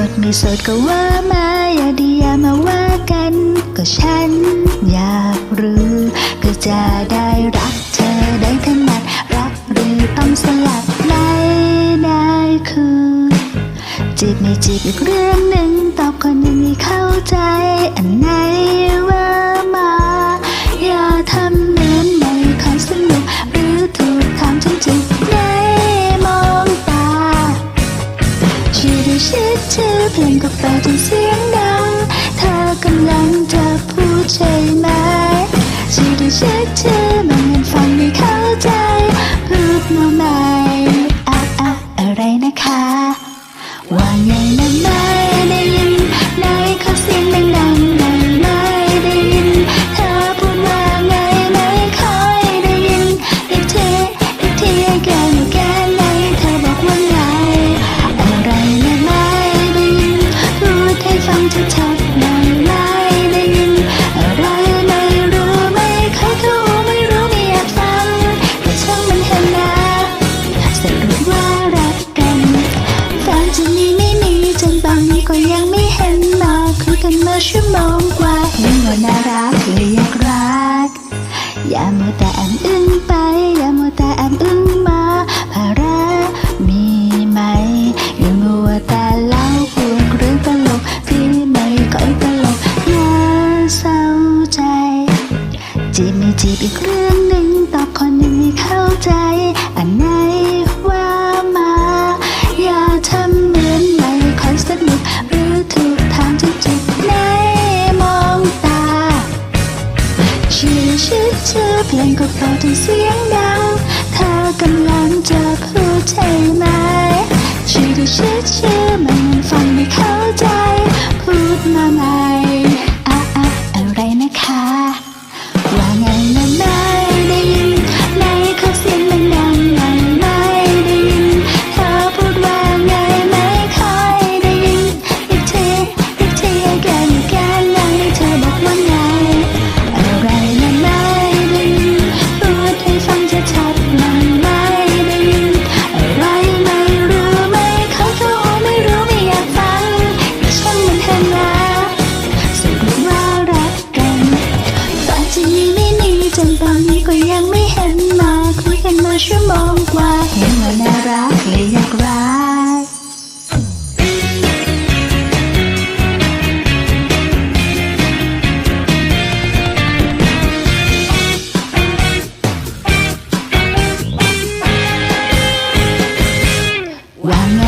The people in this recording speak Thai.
สดไม่สดก็ว่ามาอย่าดีอย่ามาว่ากัน ก็ฉันอยากรู้ก็จะได้รักเธอได้ถนัดรักหรือต้องสลับไม่ได้คือจีบไม่จีบอีกเรื่องหนึ่งต่อ change. อชั่วโมงกว่ายิ่งกว่น่ารักเลยอยากรัก อย่ามัวแต่อันอึ้งไป อย่ามัวแต่อันอึ้งมา เพลงก็เข้าถึงเสียงดังเธอกำลังจะพูดใช่ ชั่วโมงกว่าเห็นว่าน่ารักเลยอยากรักว่าไง